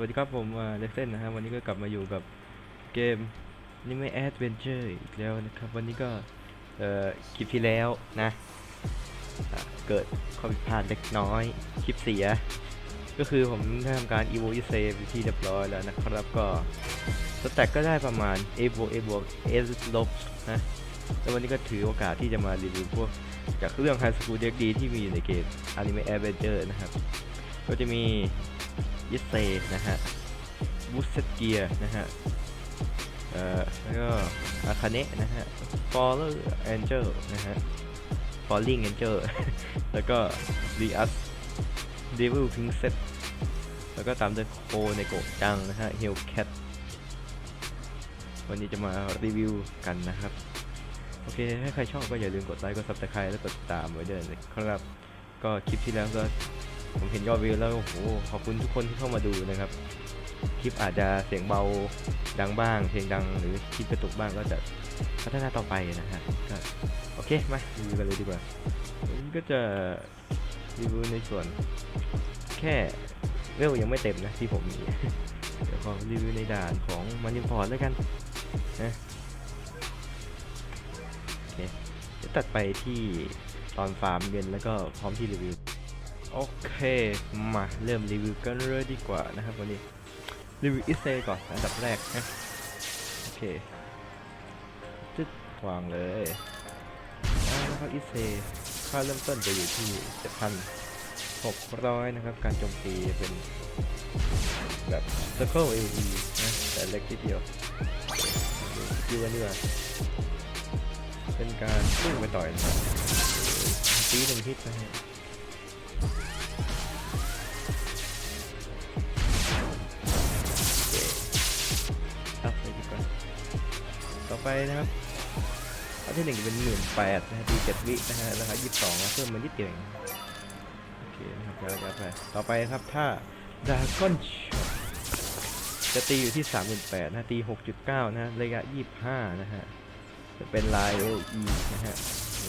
วัสดีครับผมเลเซนนะฮะวันนี้ก็กลับมาอยู่กับเกมนี่ไม่แอดเวนเจอร์อีกแล้วนะครับ วันนี้ก็เอ่อคลิปที่แล้วนะะเกิดข้อผิดพลาดเล็กน้อย คลิปเสีย ก็คือผมได้ทำการ evo เซฟที่เรียบร้อยแล้วนะครับก็สแต็กก็ได้ประมาณ a บวก a บวก s ลบนะแล้ววันนี้ก็ถือโอกาสที่จะมารีวิวพวกจากเรื่อง High School DxD ที่มีอยู่ในเกม Anime Adventure นะครับ ก็จะมี ยิเซนะฮะบูสเซตเกียนะฮะเอ่อแล้วก็อาคาเนะนะฮะ Faller Angel นะฮะ Falling Angel แล้วก็ Rias Devil Pink Set แล้วก็ตามด้วยโคในโกจังนะฮะ Hellcat วันนี้จะมารีวิวกันนะครับ โอเค ถ้าใครชอบก็อย่าลืมกดไลค์ กด subscribe และกดติดตามไว้ด้วยนะครับ ก็คลิปที่แล้วก็ ผมเห็นยอดวิวแล้วโอ้โหขอบคุณทุกคนที่เข้ามาดูนะครับ คลิปอาจจะเสียงเบาดังบ้าง เพลงดังหรือคลิปกระตุกบ้างก็จะพัฒนาต่อไปนะฮะก็โอเคมารีวิวกันเลยดีกว่าก็จะรีวิวในส่วน แค่เวลยังไม่เต็มนะที่ผมมีเดี๋ยวขอรีวิวในด่านของมันยิมพอร์ตแล้วกันนะโอเคเดี๋ยวตัดไปที่ตอนฟาร์มเย็นแล้วก็พร้อมที่รีวิว โอเค มาเริ่มรีวิวกันเลยดีกว่านะครับวันนี้รีวิวอิเซก่อนอันดับแรกนะโอเคจึ๊ดวางเลยอ่าแล้วก็อิเซค่าเริ่มต้นจะอยู่ที่ 7,600 นะครับ การโจมตีเป็นแบบ Circle AE นะ แต่เล็กทีเดียวดูกันดีกว่าเป็นการพุ่งไปต่อยนะครับตีหนึ่งฮิตนะฮะ ครับไปดีกว่าต่อไปนะครับอันที่หนึ่งเป็นหมื่นแปดนะฮะดีเจ็ดวินะฮะราคายี่สิบสองเพิ่มมานิดเดียวเองโอเคนะครับแล้วก็ไปต่อไปครับถ้าดาก้อนจะตีอยู่ที่สามหมื่นแปดนะตีหกจุดเก้านะฮะระยะยี่สิบห้านะฮะจะเป็นลาย LE นะฮะ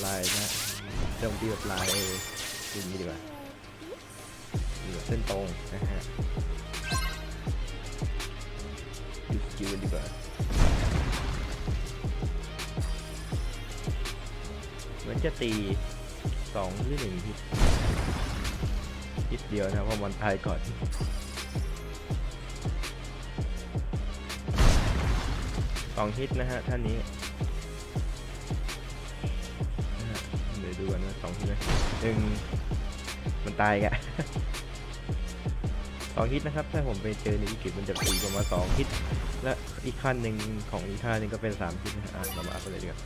ลายนะฮะโจมตีแบบลายเออย่างนี้ดีกว่า ดูแบบเส้นตรงนะฮะดูสกิลดีกว่าเหมือนจะตีสองหรือหนึ่งฮิตฮิตเดียวนะเพราะมันตายก่อนสองฮิตนะฮะท่านนี้เดี๋ยวดูกันว่าสองฮิตไหมหนึ่งมันตายอีกะ องฮิตนะครับ ถ้าผมไปเจอในวิกฤตมันจะตีประมาณสองฮิต และอีกขั้นหนึ่งของอีกท่าหนึ่งก็เป็นสามฮิตนะฮะอะเรามาอัพกันเลยดีกว่า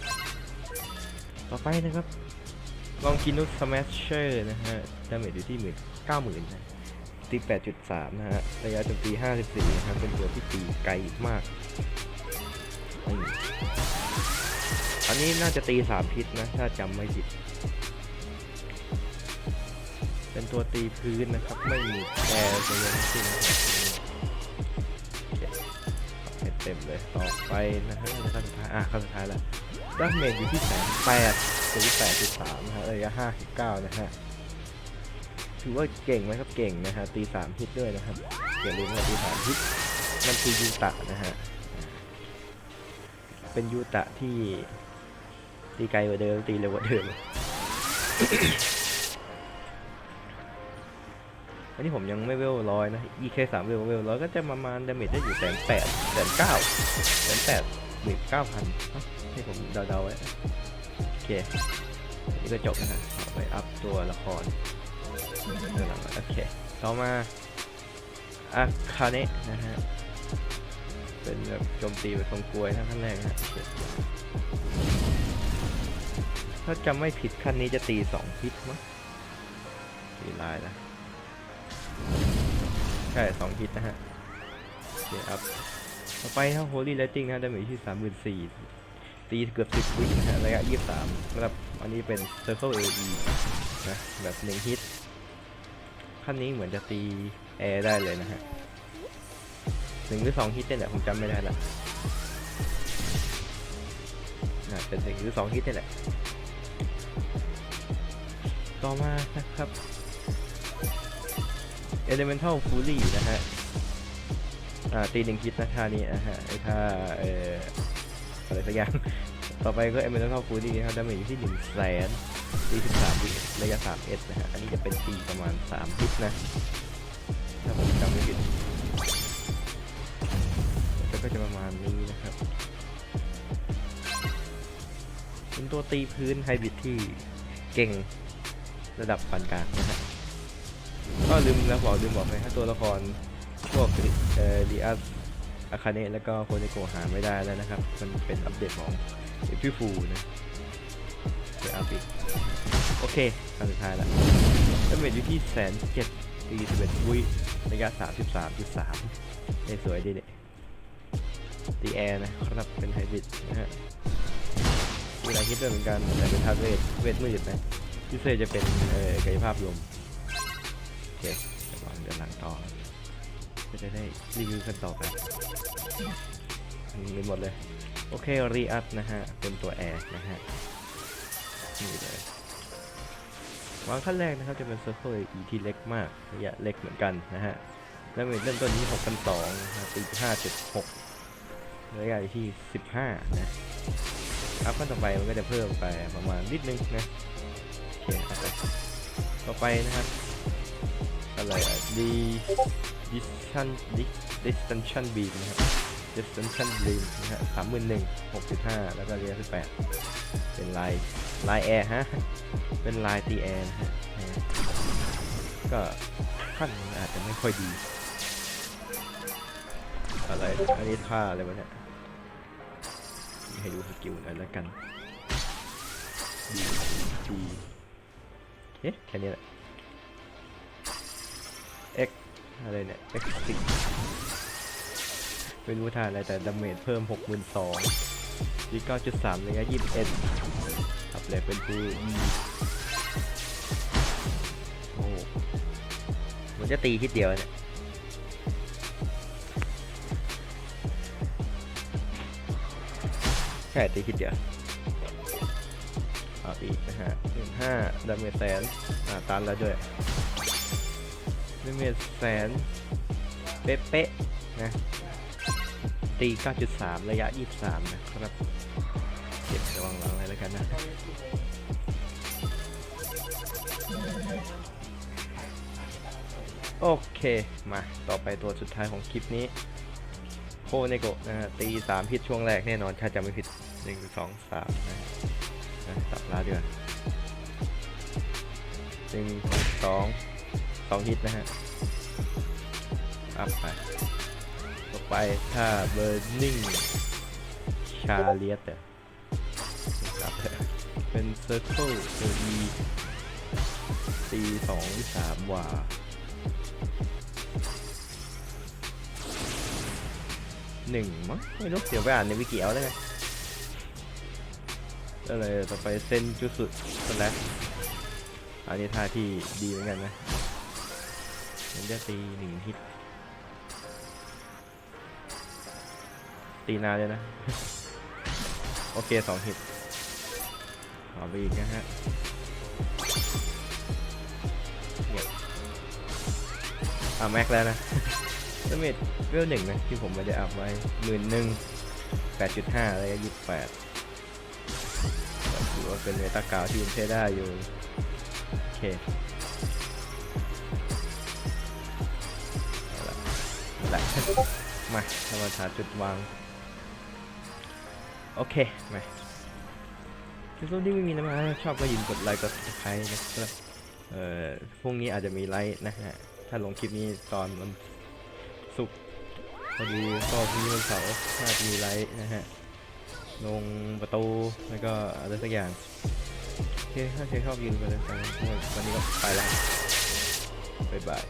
ต่อไปนะครับ ลองกินุสสมัชเชอร์นะฮะดาเมจอยู่ที่หมื่นเก้าหมื่นนะตีแปดจุดสามนะฮะ ระยะโจมตีห้าสิบสี่นะครับ เป็นตัวที่ตีไกลมาก อันนี้น่าจะตีสามพิษนะ ถ้าจำไม่ผิด เป็นตัวตีพื้นนะครับ ไม่มีแอร์เลยทั้งสิ้นเต็มเลยต่อไปนะครับขั้นสุดท้ายอะขั้นสุดท้ายแล้วดาเมจอยู่ที่แสนแปดถึงแปดจุดสามนะฮะระยะห้าสิบเก้านะฮะถือว่าเก่งไหมครับเก่งนะฮะตีสามฮิตด้วยนะครับอย่าลืมว่าตีสามฮิตมันคือยูตะนะฮะเป็นยูตะที่ตีไกลกว่าเดิมตีเร็วกว่าเดิม อันนี้ผมยังไม่เวลร้อยนะ EK สามเวลเวลร้อยก็จะประมาณดาเมจได้อยู่แสนแปดแสนเก้าแสนแปดหมื่นเก้าพันให้ผมเดาๆไว้โอเคนี่ก็จบนะฮะไปอัพตัวละครเรื่องหลังโอเค ต่อมาอาคาเนะนะฮะ เป็นแบบโจมตีแบบทรงกลวยนะขั้นแรกนะฮะถ้าจำไม่ผิดขั้นนี้จะตีสองพิษมั้งตีลายนะ ใช่สองฮิตนะฮะโอเคครับต่อไปถ้า Holy Lighting นะฮะดาเมจที่สามหมื่นสี่ตีเกือบสิบวินะฮะระยะยี่สามสำหรับอันนี้เป็น Circle AE นะแบบหนึ่งฮิตขั้นนี้เหมือนจะตีแอร์ได้เลยนะฮะหนึ่งหรือสองฮิตเนี่ยแหละผมจำไม่ได้ละน่าเป็นหนึ่งหรือสองฮิตเนี่ยแหละ ต่อมานะครับ Elemental Fury นะฮะ อ่า ตีหนึ่งฮิตนะท่านี้นะฮะ ไอ้ท่าเอ่ออะไรสักอย่าง ต่อไปก็เอเมอรัลฟูดี้นะครับดาเมจอยู่ที่หนึ่งแสนตีสิบสามวิระยะสามเอสนะฮะ อันนี้จะเป็นตีประมาณสามฮิตนะ ถ้าผมจำไม่ผิดแล้วก็จะประมาณนี้นะครับเป็นตัวตีพื้นไฮบริดที่เก่งระดับปานกลางนะฮะ ก็ลืมแล้วบอกลืมบอกไปถ้าตัวละครพวกเอ่อดีอัสอาคาเนะแล้วก็โคเนโกหาไม่ได้แล้วนะครับ มันเป็นอัปเดตของเอพิฟูนะเดี๋ยวอัปอีกโอเคอันสุดท้ายแล้วดาเมจอยู่ที่แสนเจ็ดตีสิบเอ็ดวิระยะสามสิบสามจุดสามได้สวยดีเนี่ยตีแอร์นะครับเป็นไฮบริดนะฮะมีหลายฮิตด้วยเหมือนกันแต่เป็นทาร์เวทเวทมืดนะพิเศษจะเป็นกายภาพรวม เคเดี๋ยววางเดี๋ยวหลังต่อก็จะได้รีวิวกันต่อไปมีหมดเลย โอเครีอัพนะฮะ เป็นตัวแอร์นะฮะ นี่เลยวางขั้นแรกนะครับจะเป็น Circle E ที่เล็กมากระยะเล็กเหมือนกันนะฮะ แล้วเริ่มต้นที่6,200นะฮะตี5.6ระยะที่ 15 นะอัพขั้นต่อไปมันก็จะเพิ่มไปประมาณนิดนึงนะโอเคครับต่อไปนะครับ อะไรอะดี distan distinction beam นะครับ distinction beam นะฮะสามหมื่นหนึ่งหกจุดห้าแล้วก็เรียสิบแปดเป็นลายลายแอร์ฮะ เป็นลายตีแอร์นะฮะนะฮะก็ขั้นมันอาจจะไม่ค่อยดี อะไร อันนี้ท่าอะไรวะเนี่ย ให้ดูสกิลหน่อยแล้วกันดีดีเอ๊ะแค่นี้แหละ X อะไรเนี่ย X สิไม่รู้ท่าอะไรแต่ดาเมจเพิ่ม 62ดี9.3ระยะ21อัพแลกเป็นฟูอีโอ้มันจะตีทีเดียวเนี่ยแค่ตีทีเดียวเอาอีกนะฮะหนึ่งห้าดาเมจแสนอ่าตันแล้วด้วย ดาเมจแสน เป๊ะๆนะ ตี 9.3 ระยะ 23 นะครับ เก็บระวังหลังอะไว้แล้วกันนะโอเค มาต่อไปตัวสุดท้ายของคลิปนี้โคเนโกะนะฮะตี3พิษช่วงแรกแน่นอนถ้าจำไม่ผิด1 2 3นะนะสับลาเดือนหนึ่งสอง สองฮิตนะฮะ อัพไป ต่อไปถ้าเบอร์นิ่งชาเลียตครับเป็นเซอร์เคิลเจอดีตีสองสามวาหนึ่งมั้งไม่รู้เดี๋ยวไปอ่านในวิกิเอาได้ไงอะไรต่อไปเซนจุสุดสแลชอันนี้ท่าที่ดีเหมือนกันนะ มันจะตีหนึ่งฮิต ตีนานเลยนะ โอเคสองฮิตเอาไปอีกนะฮะเนี่ยอ่าแม็กแล้วนะดาเมจเวลหนึ่งนะ ที่ผมไม่ได้อัพไว้หมื่นหนึ่งแปดจุดห้าแล้วก็ยี่สิบแปดถือว่าเป็นเมตากาวที่ยังใช้ได้อยู่ โอเค ละ มาเรามาหาจุดวาง โอเค มาถ้าชอบที่ไม่มีนะมาชอบก็ยินกดไลค์กด subscribe นะครับเอ่อพรุ่งนี้อาจจะมีไลค์นะฮะ ถ้าลงคลิปนี้ตอนวันศุกร์พอดีก็พรุ่งนี้วันเสาร์น่าจะมีไลค์นะฮะ ลงประตูแล้วก็อะไรสักอย่างโอเคถ้าใครชอบยินกดติดตามวันนี้ก็ไปแล้วบ๊ายบาย